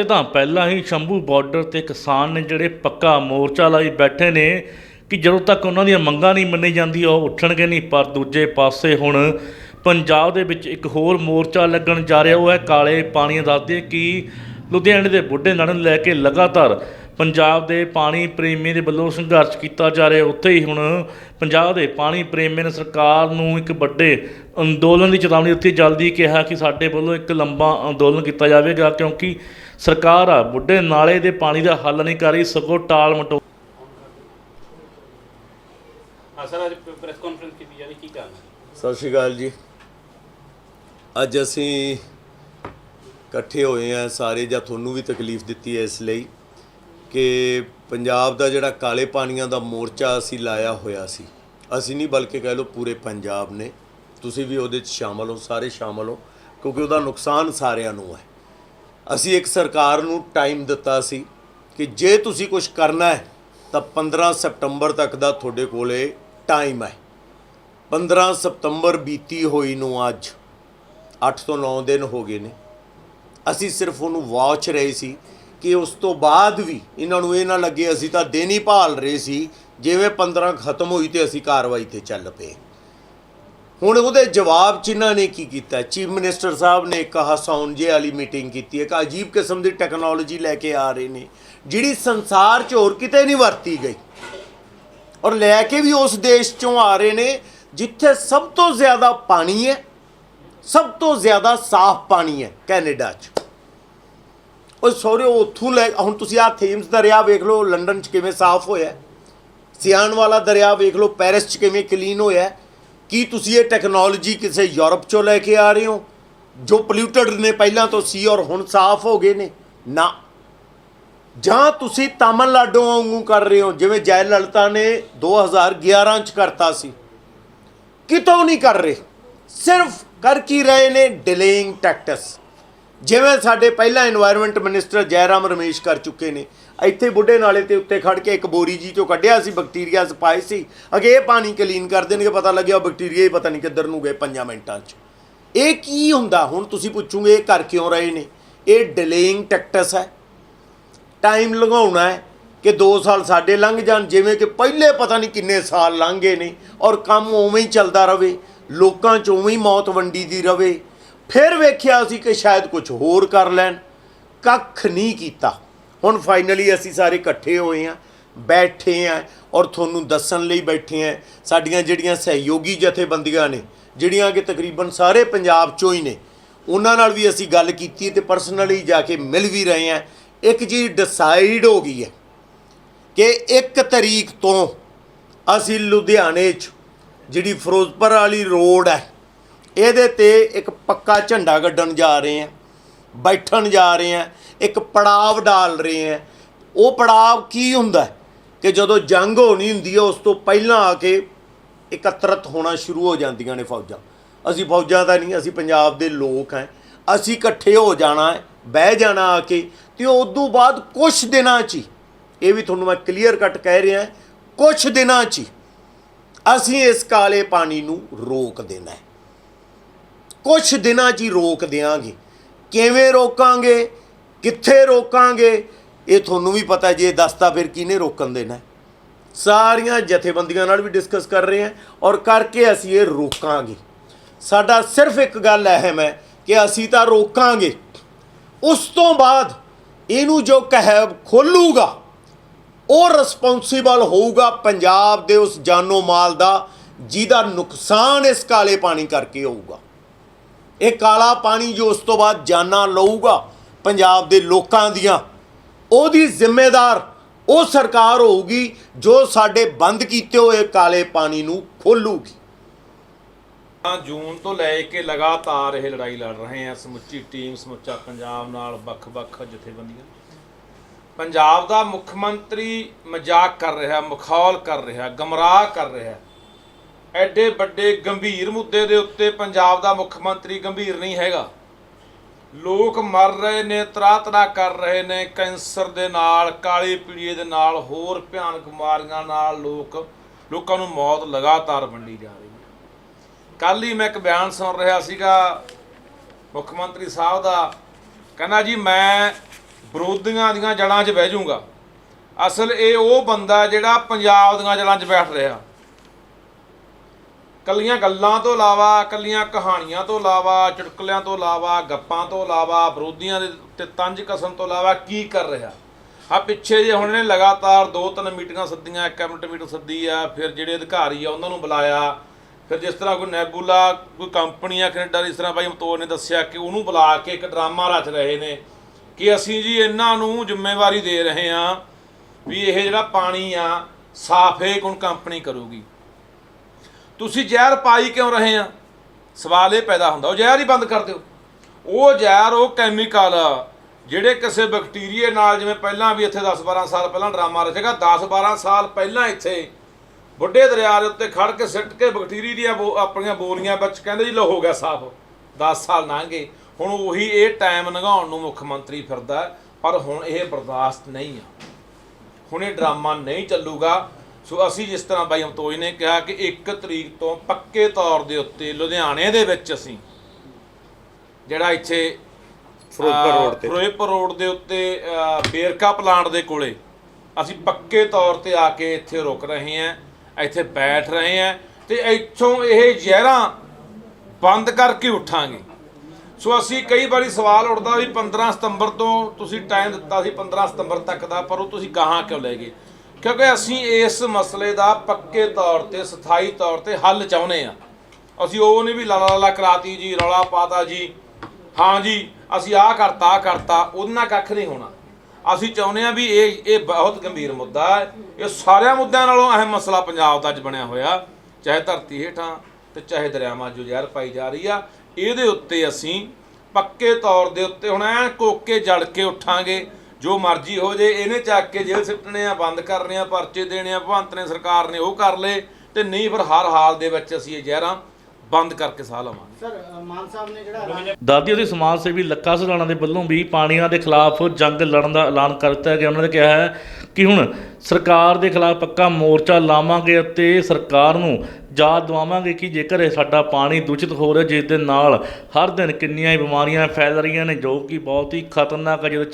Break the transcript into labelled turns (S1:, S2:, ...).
S1: ਇਹ ਤਾਂ ਪਹਿਲਾਂ ਹੀ ਸ਼ੰਭੂ ਬਾਰਡਰ ਤੇ ਕਿਸਾਨ ਨੇ ਜਿਹੜੇ ਪੱਕਾ ਮੋਰਚਾ ਲਾਈ ਬੈਠੇ ਨੇ ਕਿ ਜਦੋਂ ਤੱਕ ਉਹਨਾਂ ਦੀਆਂ ਮੰਗਾਂ ਨਹੀਂ ਮੰਨੀ ਜਾਂਦੀ, ਉਹ ਉੱਠਣਗੇ ਨਹੀਂ। ਪਰ ਦੂਜੇ ਪਾਸੇ ਹੁਣ ਪੰਜਾਬ ਦੇ ਵਿੱਚ ਇੱਕ ਹੋਰ ਮੋਰਚਾ ਲੱਗਣ ਜਾ ਰਿਹਾ, ਉਹ ਹੈ ਕਾਲੇ ਪਾਣੀ ਦੱਸਦੇ ਕਿ ਲੁਧਿਆਣੇ ਦੇ ਬੁੱਢੇ ਨਾਲੇ ਨੂੰ ਲੈ ਕੇ ਲਗਾਤਾਰ ਪੰਜਾਬ ਦੇ ਪਾਣੀ ਪ੍ਰੇਮੀ ਦੇ ਵੱਲੋਂ ਸੰਘਰਸ਼ ਕੀਤਾ ਜਾ ਰਿਹਾ। ਉੱਥੇ ਹੀ ਹੁਣ ਪੰਜਾਬ ਦੇ ਪਾਣੀ ਪ੍ਰੇਮੀ ਨੇ ਸਰਕਾਰ ਨੂੰ ਇੱਕ ਵੱਡੇ ਅੰਦੋਲਨ ਦੀ ਚੇਤਾਵਨੀ ਦਿੱਤੀ। ਜਲਦੀ ਕਿਹਾ ਕਿ ਸਾਡੇ ਵੱਲੋਂ ਇੱਕ ਲੰਬਾ ਅੰਦੋਲਨ ਕੀਤਾ ਜਾਵੇਗਾ ਕਿਉਂਕਿ ਸਰਕਾਰ ਆ ਬੁੱਢੇ ਨਾਲੇ ਦੇ ਪਾਣੀ ਦਾ ਹੱਲ ਨਹੀਂ ਕਰ ਰਹੀ ਸਗੋਂ ਟਾਲ ਮਟੋ
S2: ਸਰ ਅੱਜ ਪ੍ਰੈਸ ਕਾਨਫਰੰਸ ਕੀਤੀ ਜਾ ਰਹੀ ਕੀ ਕਾਰਨ ਹੈ?
S3: ਸਤਿ ਸ਼੍ਰੀ ਅਕਾਲ ਜੀ। ਅੱਜ ਅਸੀਂ ਇਕੱਠੇ ਹੋਏ ਆ ਸਾਰੇ ਜਾਂ ਤੁਹਾਨੂੰ ਵੀ ਤਕਲੀਫ ਦਿੱਤੀ ਹੈ ਇਸ ਲਈ। ਕਿ ਪੰਜਾਬ ਦਾ ਜਿਹੜਾ ਕਾਲੇ ਪਾਣੀਆਂ ਦਾ ਮੋਰਚਾ ਅਸੀਂ ਲਾਇਆ ਹੋਇਆ ਸੀ, ਅਸੀਂ ਨਹੀਂ ਬਲਕਿ ਕਹਿ ਲਓ ਪੂਰੇ ਪੰਜਾਬ ਨੇ, ਤੁਸੀਂ ਵੀ ਉਹਦੇ 'ਚ ਸ਼ਾਮਲ ਹੋ, ਸਾਰੇ ਸ਼ਾਮਲ ਹੋ, ਕਿਉਂਕਿ ਉਹਦਾ ਨੁਕਸਾਨ ਸਾਰਿਆਂ ਨੂੰ ਹੈ। ਅਸੀਂ ਇੱਕ ਸਰਕਾਰ ਨੂੰ ਟਾਈਮ ਦਿੱਤਾ ਸੀ ਕਿ ਜੇ ਤੁਸੀਂ ਕੁਝ ਕਰਨਾ ਹੈ, ਤਾਂ 15 ਸਪਟੰਬਰ ਤੱਕ ਦਾ ਤੁਹਾਡੇ ਕੋਲੇ ਟਾਈਮ ਹੈ। 15 ਸਤੰਬਰ ਬੀਤੀ ਹੋਈ ਨੂੰ ਅੱਜ 8 ਤੋਂ 9 ਦਿਨ ਹੋ ਗਏ ਨੇ। ਅਸੀਂ ਸਿਰਫ ਉਹਨੂੰ ਵਾਚ ਰਹੇ ਸੀ ਕਿ ਉਸ ਤੋਂ ਬਾਅਦ ਵੀ ਇਹਨਾਂ ਨੂੰ ਇਹ ਨਾ ਲੱਗੇ ਅਸੀਂ ਤਾਂ ਦਿਨ ਹੀ ਭਾਲ ਰਹੇ ਸੀ, ਜਿਵੇਂ 15 ਖਤਮ ਹੋਈ ਤੇ ਅਸੀਂ ਕਾਰਵਾਈ ਤੇ ਚੱਲ ਪਏ। ਹੁਣ ਉਹਦੇ ਜਵਾਬ ਚ ਇਹਨਾਂ ਨੇ ਕੀ ਕੀਤਾ? ਚੀਫ ਮਿਨਿਸਟਰ ਸਾਹਿਬ ਨੇ ਇੱਕ ਹਸਾਉਣ ਵਾਲੀ ਮੀਟਿੰਗ ਕੀਤੀ, ਇੱਕ ਅਜੀਬ ਕਿਸਮ ਦੀ ਟੈਕਨੋਲੋਜੀ ਲੈ ਕੇ ਆ ਰਹੇ ਨੇ, ਜਿਹੜੀ ਸੰਸਾਰ 'ਚ ਹੋਰ ਕਿਤੇ ਨਹੀਂ ਵਰਤੀ ਗਈ। ਔਰ ਲੈ ਕੇ ਵੀ ਉਸ ਦੇਸ਼ ਚੋਂ ਆ ਰਹੇ ਨੇ, ਜਿੱਥੇ ਸਭ ਤੋਂ ਜ਼ਿਆਦਾ ਪਾਣੀ ਹੈ, ਸਭ ਤੋਂ ਜ਼ਿਆਦਾ ਸਾਫ਼ ਪਾਣੀ ਹੈ ਕੈਨੇਡਾ 'ਚ। ਉਹ ਸੋਰੇ ਉੱਥੋਂ ਲੈ, ਹੁਣ ਤੁਸੀਂ ਆਹ ਥੇਮਸ ਦਰਿਆ ਵੇਖ ਲਓ ਲੰਡਨ 'ਚ ਕਿਵੇਂ ਸਾਫ਼ ਹੋਇਆ ਹੈ। ਸਿਆਨ ਵਾਲਾ ਦਰਿਆ ਵੇਖ ਲਓ ਪੈਰਿਸ 'ਚ ਕਿਵੇਂ ਕਲੀਨ ਹੋਇਆ ਕੀ ਤੁਸੀਂ ਇਹ ਟੈਕਨੋਲੋਜੀ ਕਿਸੇ ਯੂਰਪ 'ਚੋਂ ਲੈ ਕੇ ਆ ਰਹੇ ਹੋ, ਜੋ ਪੋਲਿਊਟਡ ਨੇ ਪਹਿਲਾਂ ਤੋਂ ਸੀ ਔਰ ਹੁਣ ਸਾਫ਼ ਹੋ ਗਏ ਨੇ? ਨਾ। ਜਾਂ ਤੁਸੀਂ ਤਾਮਿਲਨਾਡੂ ਵਾਂਗੂ ਕਰ ਰਹੇ ਹੋ, ਜਿਵੇਂ ਜੈ ਲਲਿਤਾ ਨੇ 2011 ਚ ਕਰਤਾ ਸੀ। ਕਿਤੋਂ ਨਹੀਂ ਕਰ ਰਹੇ? ਸਿਰਫ ਕਰ ਕੀ ਰਹੇ ਨੇ? ਡਿਲੇਇੰਗ ਟੈਕਟਸ ਜਿਵੇਂ ਸਾਡੇ ਪਹਿਲਾ এনवायरमेंट ਮਿਨਿਸਟਰ ਜੈਰਾਮ ਰਮੇਸ਼ ਕਰ ਚੁੱਕੇ ਨੇ, ਇੱਥੇ ਬੁੱਢੇ ਨਾਲੇ ਤੇ ਉੱਤੇ ਖੜ ਕੇ ਇੱਕ ਬੋਰੀ ਜੀ ਚੋਂ ਕੱਢਿਆ ਸੀ ਬੈਕਟੀਰੀਆ ਸਪਾਈ ਸੀ। ਅਗੇ ਇਹ ਪਾਣੀ ਕਲੀਨ ਕਰ ਦੇਣਗੇ, ਪਤਾ ਲੱਗਿਆ ਬੈਕਟੀਰੀਆ ਹੀ ਪਤਾ ਨਹੀਂ ਕਿੱਧਰ ਨੂੰ ਗਏ 5 ਮਿੰਟਾਂ 'ਚ। ਇਹ ਕੀ ਹੁੰਦਾ? ਹੁਣ ਤੁਸੀਂ ਪੁੱਛੋਗੇ, ਇਹ ਕਰ ਕਿਉਂ ਰਹੇ ਨੇ? ਇਹ ਡਿਲੇਇੰਗ ਟੈਕਟਸ ਹੈ। ਟਾਈਮ ਲਗਾਉਣਾ ਹੈ ਕਿ 2 ਸਾਲ ਸਾਡੇ ਲੰਘ ਜਾਣ, ਜਿਵੇਂ ਕਿ ਪਹਿਲੇ ਪਤਾ ਨਹੀਂ ਕਿੰਨੇ ਸਾਲ ਲੰਘ ਗਏ ਨੇ, ਔਰ ਕੰਮ ਉਵੇਂ ਹੀ ਚੱਲਦਾ ਰਹੇ, ਲੋਕਾਂ 'ਚ ਉਵੇਂ ਹੀ ਮੌਤ ਵੰਡੀ ਦੀ ਰਹੇ। ਫਿਰ ਵੇਖਿਆ ਸੀ ਕਿ ਸ਼ਾਇਦ ਕੁਝ ਹੋਰ ਕਰ ਲੈਣ। ਕੱਖ ਨਹੀਂ ਕੀਤਾ। ਹੁਣ ਫਾਈਨਲੀ ਅਸੀਂ ਸਾਰੇ ਇਕੱਠੇ ਹੋਏ ਆ ਬੈਠੇ ਆ ਔਰ ਤੁਹਾਨੂੰ ਦੱਸਣ ਲਈ ਬੈਠੇ ਆ ਸਾਡੀਆਂ ਜਿਹੜੀਆਂ ਸਹਿਯੋਗੀ ਜਥੇਬੰਦੀਆਂ ਨੇ, ਜਿਹੜੀਆਂ ਕਿ ਤਕਰੀਬਨ ਸਾਰੇ ਪੰਜਾਬ ਚੋਂ ਹੀ ਨੇ, ਉਹਨਾਂ ਨਾਲ ਵੀ ਅਸੀਂ ਗੱਲ ਕੀਤੀ ਤੇ ਪਰਸਨਲੀ ਜਾ ਕੇ ਮਿਲ ਵੀ ਰਹੇ ਆ ਇੱਕ ਚੀਜ਼ ਡਿਸਾਈਡ ਹੋ ਗਈ ਹੈ ਕਿ 1 ਤਰੀਕ ਤੋਂ ਅਸੀਂ ਲੁਧਿਆਣੇ 'ਚ, ਜਿਹੜੀ ਫਿਰੋਜ਼ਪੁਰ ਵਾਲੀ ਰੋਡ ਹੈ ਇਹਦੇ ਤੇ ਇੱਕ ਪੱਕਾ ਝੰਡਾ ਗੱਡਣ ਜਾ ਰਹੇ ਆ, ਬੈਠਣ ਜਾ ਰਹੇ ਆ, ਇੱਕ ਪੜਾਵ ਡਾਲ ਰਹੇ ਆ। ਉਹ ਪੜਾਵ ਕੀ ਹੁੰਦਾ? ਕਿ ਜਦੋਂ ਜੰਗ ਹੋਣੀ ਹੁੰਦੀ ਹੈ ਉਸ ਤੋਂ ਪਹਿਲਾਂ ਆ ਕੇ ਇਕੱਤਰਤ ਹੋਣਾ ਸ਼ੁਰੂ ਹੋ ਜਾਂਦੀਆਂ ਨੇ ਫੌਜਾਂ। ਅਸੀਂ ਫੌਜਾਂ ਦਾ ਨਹੀਂ, ਅਸੀਂ ਪੰਜਾਬ ਦੇ ਲੋਕ ਹਾਂ ਅਸੀਂ ਇਕੱਠੇ ਹੋ ਜਾਣਾ ਹੈ ਬਹਿ ਜਾਣਾ ਆ ਕੇ, ਤੇ ਤੋਂ ਬਾਅਦ ਕੁਝ ਦਿਨਾਂ 'ਚ ਹੀ, ਇਹ ਵੀ ਤੁਹਾਨੂੰ ਮੈਂ ਕਲੀਅਰ ਕੱਟ ਕਹਿ ਰਿਹਾ ਕੁਝ ਦਿਨਾਂ 'ਚ ਹੀ ਅਸੀਂ ਇਸ ਕਾਲੇ ਪਾਣੀ ਨੂੰ ਰੋਕ ਦੇਣਾ ਹੈ। ਕੁਝ ਦਿਨਾਂ 'ਚ ਹੀ ਰੋਕ ਦਿਆਂਗੇ। ਕਿਵੇਂ ਰੋਕਾਂਗੇ? ਕਿੱਥੇ ਰੋਕਾਂਗੇ? ਇਹ ਤੁਹਾਨੂੰ ਵੀ ਪਤਾ ਜੇ ਦੱਸਤਾ ਫਿਰ ਕਿਹਨੇ ਰੋਕਣ ਦੇਣਾ। ਸਾਰੀਆਂ ਜਥੇਬੰਦੀਆਂ ਨਾਲ ਵੀ ਡਿਸਕਸ ਕਰ ਰਹੇ ਹਾਂ ਔਰ ਕਰਕੇ ਅਸੀਂ ਇਹ ਰੋਕਾਂਗੇ। ਸਾਡਾ ਸਿਰਫ ਇੱਕ ਗੱਲ ਅਹਿਮ ਹੈ ਕਿ ਅਸੀਂ ਤਾਂ ਰੋਕਾਂਗੇ। ਉਸ ਤੋਂ ਬਾਅਦ ਇਹਨੂੰ ਜੋ ਕਹਿਬ ਖੋਲੂਗਾ, ਉਹ ਰਿਸਪੌਂਸੀਬਲ ਹੋਊਗਾ ਪੰਜਾਬ ਦੇ ਉਸ ਜਾਨੋ ਮਾਲ ਦਾ, ਜਿਹਦਾ ਨੁਕਸਾਨ ਇਸ ਕਾਲੇ ਪਾਣੀ ਕਰਕੇ ਹੋਊਗਾ। ਇਹ ਕਾਲਾ ਪਾਣੀ ਜੋ ਉਸ ਤੋਂ ਬਾਅਦ ਜਾਨਾਂ ਲਊਗਾ ਪੰਜਾਬ ਦੇ ਲੋਕਾਂ ਦੀਆਂ, ਉਹਦੀ ਜ਼ਿੰਮੇਦਾਰ ਉਹ ਸਰਕਾਰ ਹੋਊਗੀ ਜੋ ਸਾਡੇ ਬੰਦ ਕੀਤੇ ਹੋਏ ਕਾਲੇ ਪਾਣੀ ਨੂੰ ਖੋਲੂਗੀ।
S4: ਜੂਨ ਤੋਂ ਲੈ ਕੇ ਲਗਾਤਾਰ ਇਹ ਲੜਾਈ ਲੜ ਰਹੇ ਆ, ਸਮੁੱਚੀ ਟੀਮ, ਸਮੁੱਚਾ ਪੰਜਾਬ ਨਾਲ ਵੱਖ-ਵੱਖ ਜਥੇਬੰਦੀਆਂ। ਪੰਜਾਬ ਦਾ ਮੁੱਖ ਮੰਤਰੀ ਮਜ਼ਾਕ ਕਰ ਰਿਹਾ, ਮਖੌਲ ਕਰ ਰਿਹਾ, ਗਮਰਾਹ ਕਰ ਰਿਹਾ। ਐਡੇ ਵੱਡੇ ਗੰਭੀਰ ਮੁੱਦੇ ਦੇ ਉੱਤੇ ਪੰਜਾਬ ਦਾ ਮੁੱਖ ਮੰਤਰੀ ਗੰਭੀਰ ਨਹੀਂ ਹੈਗਾ। ਲੋਕ ਮਰ ਰਹੇ ਨੇ ਤਰਾ-ਤਰਾ ਕਰ ਰਹੇ ਨੇ, ਕੈਂਸਰ ਦੇ ਨਾਲ, ਕਾਲੀ ਪੀਲੀਏ ਦੇ ਨਾਲ, ਹੋਰ ਭਿਆਨਕ ਬਿਮਾਰੀਆਂ ਨਾਲ ਲੋਕ, ਲੋਕਾਂ ਨੂੰ ਮੌਤ ਲਗਾਤਾਰ ਵੰਡੀ ਜਾ ਰਹੀ ਹੈ। ਕੱਲ ਹੀ ਮੈਂ ਇੱਕ ਬਿਆਨ ਸੁਣ ਰਿਹਾ ਸੀਗਾ, ਮੁੱਖ ਮੰਤਰੀ ਸਾਹਿਬ ਦਾ। ਕਹਿੰਦਾ ਜੀ, ਮੈਂ ਵਿਰੋਧੀਆਂ ਦੀਆਂ ਜੜਾਂ 'ਚ ਬਹਿ ਜਾਊਗਾ। ਅਸਲ ਇਹ ਉਹ ਬੰਦਾ ਜਿਹੜਾ ਪੰਜਾਬ ਦੀਆਂ ਜੜਾਂ 'ਚ ਬੈਠ ਰਿਹਾ। ਕੱਲੀਆਂ ਗੱਲਾਂ ਤੋਂ ਇਲਾਵਾ, ਕੱਲੀਆਂ ਕਹਾਣੀਆਂ ਤੋਂ ਇਲਾਵਾ, ਚੁਟਕਲਿਆਂ ਤੋਂ ਇਲਾਵਾ, ਗੱਪਾਂ ਤੋਂ ਇਲਾਵਾ ਵਿਰੋਧੀਆਂ ਦੇ ਉੱਤੇ ਤੰਜ ਕਸਮ ਤੋਂ ਇਲਾਵਾ ਕੀ ਕਰ ਰਿਹਾ? ਆ ਪਿੱਛੇ ਜੇ ਹੁਣ ਨੇ ਲਗਾਤਾਰ ਦੋ ਤਿੰਨ ਮੀਟਿੰਗਾਂ ਸੱਦੀਆਂ, ਇੱਕ ਕੈਬਨਿਟ ਮੀਟਿੰਗ ਸੱਦੀ ਆ, ਫਿਰ ਜਿਹੜੇ ਅਧਿਕਾਰੀ ਆ ਉਹਨਾਂ ਨੂੰ ਬੁਲਾਇਆ, ਫਿਰ ਜਿਸ ਤਰ੍ਹਾਂ ਕੋਈ ਨੈਬੂਲਾ, ਕੋਈ ਕੰਪਨੀ ਆ ਕੈਨੇਡਾ ਦੀ ਇਸ ਤਰ੍ਹਾਂ ਭਾਈ ਮਤੋਰ ਨੇ ਦੱਸਿਆ ਕਿ ਉਹਨੂੰ ਬੁਲਾ ਕੇ ਇੱਕ ਡਰਾਮਾ ਰਚ ਰਹੇ ਨੇ ਕਿ ਅਸੀਂ ਜੀ ਇਹਨਾਂ ਨੂੰ ਜ਼ਿੰਮੇਵਾਰੀ ਦੇ ਰਹੇ ਆ ਵੀ ਇਹ ਜਿਹੜਾ ਪਾਣੀ ਆ, ਸਾਫ਼ ਇਹ ਕੋਣ ਕੰਪਨੀ ਕਰੂਗੀ? ਤੁਸੀਂ ਜ਼ਹਿਰ ਪਾਈ ਕਿਉਂ ਰਹੇ ਆ? ਸਵਾਲ ਇਹ ਪੈਦਾ ਹੁੰਦਾ, ਉਹ ਜ਼ਹਿਰ ਹੀ ਬੰਦ ਕਰ ਦਿਓ। ਉਹ ਜ਼ਹਿਰ, ਉਹ ਕੈਮੀਕਲ ਜਿਹੜੇ ਕਿਸੇ ਬੈਕਟੀਰੀਏ ਨਾਲ, ਜਿਵੇਂ ਪਹਿਲਾਂ ਵੀ ਇੱਥੇ 10-12 ਸਾਲ ਪਹਿਲਾਂ ਡਰਾਮਾ ਰਚੇਗਾ 10-12 ਸਾਲ ਪਹਿਲਾਂ ਇੱਥੇ ਬੁੱਢੇ ਦਰਿਆ ਦੇ ਉੱਤੇ ਖੜ ਕੇ ਸਿੱਟ ਕੇ ਬੈਕਟੀਰੀ ਦੀਆਂ ਬੋ- ਆਪਣੀਆਂ ਬੋਰੀਆਂ ਵਿੱਚ ਕਹਿੰਦੇ ਜੀ ਲੋ ਹੋ ਗਿਆ ਸਾਫ਼ 10 ਸਾਲ ਲੰਘ। ਗਏ ਹੁਣ ਉਹੀ ਇਹ ਟਾਈਮ ਲੰਘਾਉਣ ਨੂੰ ਮੁੱਖ ਮੰਤਰੀ ਫਿਰਦਾ ਪਰ ਹੁਣ ਇਹ ਬਰਦਾਸ਼ਤ ਨਹੀਂ ਆ। ਹੁਣ ਇਹ ਡਰਾਮਾ ਨਹੀਂ ਚੱਲੂਗਾ। ਸੋ ਅਸੀਂ ਜਿਸ ਤਰ੍ਹਾਂ ਬਾਈ ਅਮਤੋਜ ਨੇ ਕਿਹਾ ਕਿ 1 ਤਰੀਕ ਤੋਂ ਪੱਕੇ ਤੌਰ ਦੇ ਉੱਤੇ ਲੁਧਿਆਣੇ ਦੇ ਵਿੱਚ ਅਸੀਂ ਜਿਹੜਾ ਇੱਥੇ
S3: ਫਿਰੋਜ਼ਪੁਰ ਰੋਡ ਤੇ।
S4: ਫਿਰੋਜ਼ਪੁਰ ਰੋਡ ਦੇ ਉੱਤੇ ਬੇਰਕਾ ਪਲਾਂਟ ਦੇ ਕੋਲੇ ਅਸੀਂ ਪੱਕੇ ਤੌਰ ਤੇ ਆ ਕੇ ਇੱਥੇ ਰੁਕ ਰਹੇ ਹਾਂ ਇੱਥੇ ਬੈਠ ਰਹੇ ਹਾਂ ਤੇ ਇੱਥੋਂ ਇਹ ਜ਼ਹਿਰਾਂ ਬੰਦ ਕਰਕੇ ਉੱਠਾਂਗੇ ਸੋ ਅਸੀਂ ਕਈ ਵਾਰੀ ਸਵਾਲ ਉੱਠਦਾ ਵੀ 15 ਸਤੰਬਰ ਤੋਂ ਤੁਸੀਂ ਟਾਈਮ ਦਿੱਤਾ ਸੀ 15 ਸਤੰਬਰ ਤੱਕ ਦਾ ਪਰ ਉਹ ਤੁਸੀਂ ਗਾਹਾਂ ਕਿਉਂ ਲੈ ਗਏ ਕਿਉਂਕਿ ਅਸੀਂ ਇਸ ਮਸਲੇ ਦਾ ਪੱਕੇ ਤੌਰ ਤੇ, ਸਥਾਈ ਤੌਰ ਤੇ ਹੱਲ ਚਾਹੁੰਦੇ ਆ ਅਸੀਂ ਉਹ ਨਹੀਂ ਵੀ ਲਾਲਾ ਲਾਲਾ ਕਰਾਤੀ ਜੀ, ਰੌਲਾ ਪਾਤਾ ਜੀ। ਹਾਂ ਜੀ, ਅਸੀਂ ਆਹ ਕਰਤਾ ਆਹ ਕਰਤਾ ਉਹਦੇ ਨਾਲ ਕੱਖ ਨਹੀਂ ਹੋਣਾ। ਅਸੀਂ ਚਾਹੁੰਦੇ ਆ ਵੀ ਇਹ ਇਹ ਬਹੁਤ ਗੰਭੀਰ ਮੁੱਦਾ ਹੈ। ਇਹ ਸਾਰਿਆਂ ਮੁੱਦਿਆਂ ਨਾਲੋਂ ਅਹਿਮ ਮਸਲਾ ਪੰਜਾਬ ਦਾ ਅੱਜ ਬਣਿਆ ਹੋਇਆ। ਚਾਹੇ ਧਰਤੀ ਹੇਠਾਂ ਤੇ ਚਾਹੇ ਦਰਿਆਵਾਂ ਜੋ ਜ਼ਹਿਰ ਪਾਈ ਜਾ ਰਹੀ ਆ। ਇਹਦੇ ਉੱਤੇ ਅਸੀਂ ਪੱਕੇ ਤੌਰ ਦੇ ਉੱਤੇ ਹੁਣ ਐ ਕੋਕੇ ਜੜ ਕੇ ਉੱਠਾਂਗੇ। ਜੋ ਮਰਜ਼ੀ ਹੋ ਜੇ ਇਹਨੇ ਚੱਕ ਕੇ ਜੇਲ੍ਹ ਸਿੱਟਣੇ ਆ ਬੰਦ ਕਰਨੇ ਆ ਪਰਚੇ ਦੇਣੇ ਆ ਭਗਵੰਤ ਨੇ ਸਰਕਾਰ ਨੇ ਉਹ ਕਰ ਲਏ ਤੇ ਨਹੀਂ ਫਿਰ ਹਰ ਹਾਲ ਦੇ ਵਿੱਚ ਅਸੀਂ ਇਹ ਜ਼ਹਿਰਾਂ ਬੰਦ ਕਰਕੇ ਸਾਹ ਲਵਾਂਗੇ।
S5: ਸਰ ਮਾਨ ਸਾਹਿਬ ਨੇ ਜਿਹੜਾ
S1: ਦਾਦੀ ਉਹਦੇ ਸਮਾਜ ਸੇਵੀ ਲੱਖਾ ਸਲਾਣਾ ਦੇ ਵੱਲੋਂ ਵੀ ਪਾਣੀਆਂ ਦੇ ਖਿਲਾਫ ਜੰਗ ਲੜਨ ਦਾ ਐਲਾਨ ਕਰ ਦਿੱਤਾ ਗਿਆ। ਉਹਨਾਂ ਨੇ ਕਿਹਾ ਹੈ ਕਿ ਹੁਣ ਸਰਕਾਰ ਦੇ ਖਿਲਾਫ ਪੱਕਾ ਮੋਰਚਾ ਲਾਵਾਂਗੇ ਅਤੇ ਸਰਕਾਰ ਨੂੰ ਯਾਦ ਦਿਵਾਵਾਂਗੇ ਕਿ ਜੇਕਰ ਇਹ ਸਾਡਾ ਪਾਣੀ ਦੂਸ਼ਿਤ ਹੋ ਰਿਹਾ ਜਿਸ ਦੇ ਨਾਲ ਹਰ ਦਿਨ ਕਿੰਨੀਆਂ ਹੀ ਬਿਮਾਰੀਆਂ ਫੈਲ ਰਹੀਆਂ ਨੇ ਜੋ ਕਿ ਬਹੁਤ ਹੀ ਖਤਰਨਾਕ ਹੈ ਜਦੋਂ